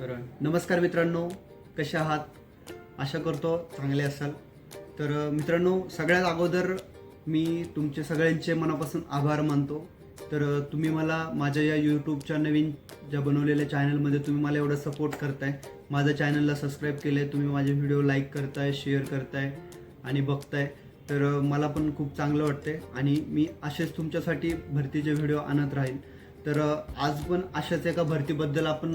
तर नमस्कार मित्रांनो कसे आहात? आशा करतो चांगले असाल. तर मित्रांनो सगळ्यात अगोदर मी तुमचे सगळ्यांचे मनापासून आभार मानतो. तर तुम्ही मला माझ्या या यूट्यूबच्या नवीन ज्या बनवलेल्या चॅनलमध्ये तुम्ही मला एवढं सपोर्ट करताय माझ्या चॅनलला सबस्क्राईब केलं आहे तुम्ही माझे व्हिडिओ लाईक करताय शेअर करताय आणि बघताय तर मला पण खूप चांगलं वाटतंय आणि मी असेच तुमच्यासाठी भरतीचे व्हिडिओ आणत राहील तर आज पण अशाच एका भरतीबद्दल आपण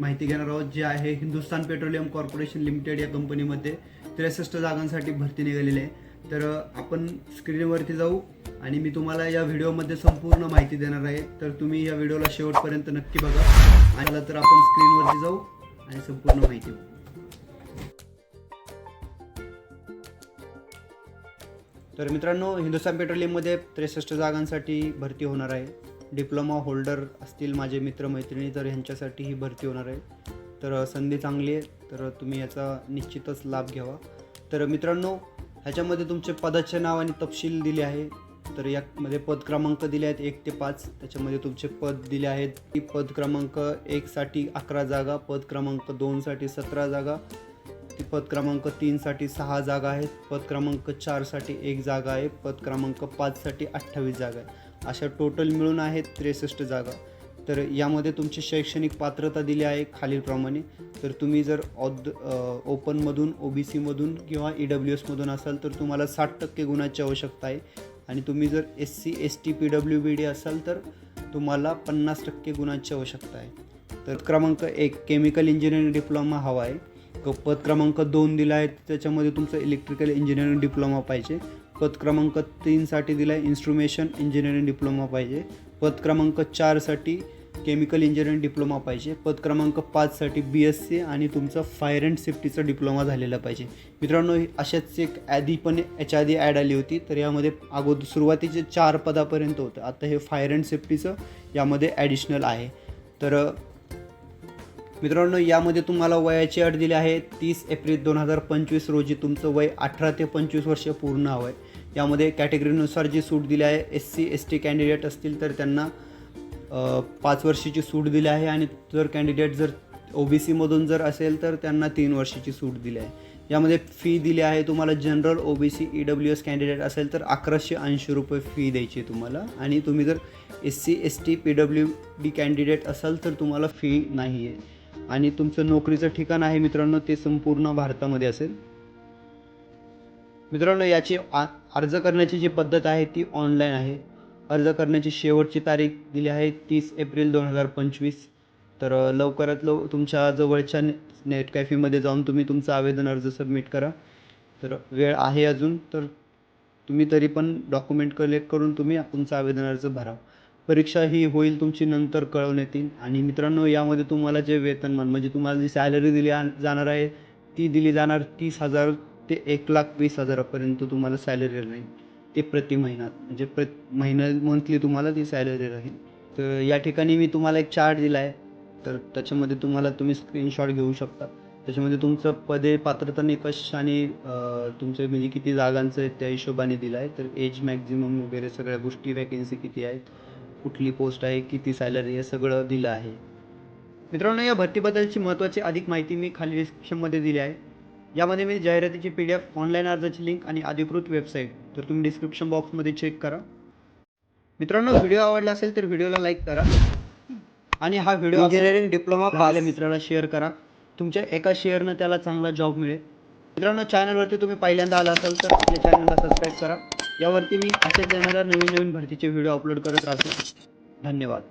माहिती घेणार आहोत जे आहे हिंदुस्थान पेट्रोलियम कॉर्पोरेशन लिमिटेड या कंपनीमध्ये त्रेसष्ट जागांसाठी भरती निघालेली आहे. तर आपण स्क्रीनवरती जाऊ आणि मी तुम्हाला या व्हिडिओमध्ये संपूर्ण माहिती देणार आहे. तर तुम्ही या व्हिडिओला शेवटपर्यंत नक्की बघा. आणि तर आपण स्क्रीनवरती जाऊ आणि संपूर्ण माहिती तर मित्रांनो हिंदुस्थान पेट्रोलियममध्ये त्रेसष्ट जागांसाठी भरती होणार आहे. डिप्लोमा होल्डर असतील माझे मित्रमैत्रिणी तर ह्यांच्यासाठी ही भरती होणार आहे. तर संधी चांगली आहे तर तुम्ही याचा निश्चितच लाभ घ्यावा. तर मित्रांनो ह्याच्यामध्ये तुमचे पदाचे नाव आणि तपशील दिले आहे. तर यामध्ये पद क्रमांक दिले आहेत एक ते पाच. त्याच्यामध्ये तुमचे पद दिले आहेत. की पद क्रमांक एकसाठी अकरा जागा पद क्रमांक दोनसाठी सतरा जागा ती पद क्रमांक तीनसाठी सहा जागा आहेत पद क्रमांक चारसाठी एक जागा आहे पद क्रमांक पाचसाठी अठ्ठावीस जागा आहे. अशा टोटल मिळून आहेत त्रेसष्ट जागा. तर यामध्ये तुमची शैक्षणिक पात्रता दिली आहे खालीलप्रमाणे. तर तुम्ही जर ऑद ओपनमधून ओ बी सीमधून किंवा ई डब्ल्यू एसमधून असाल तर तुम्हाला साठ टक्के गुणाची आवश्यकता आहे. आणि तुम्ही जर S C S T P W B D असाल तर तुम्हाला पन्नास टक्के गुणांची आवश्यकता आहे. तर क्रमांक एक केमिकल इंजिनिअरिंग डिप्लोमा हवा आहे. पद क्रमांक दोन दिला आहे त्याच्यामध्ये तुमचं इलेक्ट्रिकल इंजिनिअरिंग डिप्लोमा पाहिजे. पद क्रमांक तीनसाठी दिला आहे इन्स्ट्रुमेशन इंजिनिअरिंग डिप्लोमा पाहिजे. पद क्रमांक चारसाठी केमिकल इंजिनिअरिंग डिप्लोमा पाहिजे. पद क्रमांक पाचसाठी बी एस सी आणि तुमचा फायर अँड सेफ्टीचा डिप्लोमा झालेला पाहिजे. मित्रांनो ही अशाच एक आधी पण याच्या आधी ॲड आली होती तर यामध्ये अगोदर सुरुवातीचे चार पदापर्यंत होतं. आता हे फायर अँड सेफ्टीचं यामध्ये ॲडिशनल आहे. तर मित्रांनो यामध्ये तुम्हाला वयाची अट दिली आहे तीस एप्रिल दोन हजार पंचवीस रोजी. तुमचं वय अठरा ते पंचवीस वर्ष पूर्ण हवं आहे यामध्ये कॅटेगरीनुसार जी सूट दिली आहे S C S T candidate असतील तर त्यांना पाच वर्षाची सूट दिली आहे आणि जर कॅन्डिडेट जर ओ बी सीमधून जर असेल तर त्यांना तीन वर्षाची सूट दिली आहे. यामध्ये फी दिली आहे तुम्हाला general O B C E W S candidate असेल तर अकराशे ऐंशी रुपये फी द्यायची आहे तुम्हाला. आणि तुम्ही जर S C S T P W D candidate असाल तर तुम्हाला फी नाही आहे आणि तुमचं नोकरीचं ठिकाण आहे मित्रांनो ते संपूर्ण भारतामध्ये असेल. मित्रांनो याची आ अर्ज करण्याची जी पद्धत आहे ती ऑनलाईन आहे. अर्ज करण्याची शेवटची तारीख दिली आहे तीस एप्रिल दोन हजार पंचवीस. तर लवकरात लव तुमच्या जवळच्या ने नेट कॅफेमध्ये जाऊन तुम्ही तुमचा आवेदन अर्ज सबमिट करा. तर वेळ आहे अजून तर तुम्ही तरी पण डॉक्युमेंट कलेक्ट करून तुम्ही तुमचा आवेदन अर्ज भरा. परीक्षा ही होईल तुमची नंतर कळवण्यात येईल आणि मित्रांनो यामध्ये तुम्हाला जे वेतनमान म्हणजे तुम्हाला जी सॅलरी दिली जाणार आहे ती दिली जाणार तीस हजार ते एक लाख वीस हजारापर्यंत तुम्हाला सॅलरी राहील ते प्रति महिना म्हणजे प्र महिना मंथली तुम्हाला ती सॅलरी राहील तर या ठिकाणी मी तुम्हाला एक चार्ट दिला आहे तर त्याच्यामध्ये तुम्हाला तुम्ही स्क्रीनशॉट घेऊ शकता. त्याच्यामध्ये तुमचं पदे पात्रता निकष आणि तुमचं म्हणजे किती जागांचं आहे त्या हिशोबाने दिलं आहे तर एज मॅक्झिमम वगैरे सगळ्या गोष्टी वॅकेन्सी किती आहेत कुठली पोस्ट आहे किती सॅलरी आहे सगळं दिलं आहे. मित्रांनो या भरतीबद्दलची महत्त्वाची अधिक माहिती मी खाली डिस्क्रिप्शनमध्ये दिली आहे. यामध्ये मी जाहिरातीची पी डी एफ ऑनलाईन अर्जाची लिंक आणि अधिकृत वेबसाईट तर तुम्ही डिस्क्रिप्शन बॉक्समध्ये चेक करा. मित्रांनो व्हिडिओ आवडला असेल तर व्हिडिओला लाईक करा. आणि हा व्हिडिओ इंजिनिअरिंग डिप्लोमा पाहिल्या मित्राला शेअर करा. तुमच्या एका शेअरनं त्याला चांगला जॉब मिळेल. मित्रांनो चॅनलवरती तुम्ही पहिल्यांदा आला असाल तर आपल्या चॅनलला सबस्क्राईब करा. यावरती मी असेच येणाऱ्या नवीन नवीन भरतीचे व्हिडिओ अपलोड करत राहतो. धन्यवाद.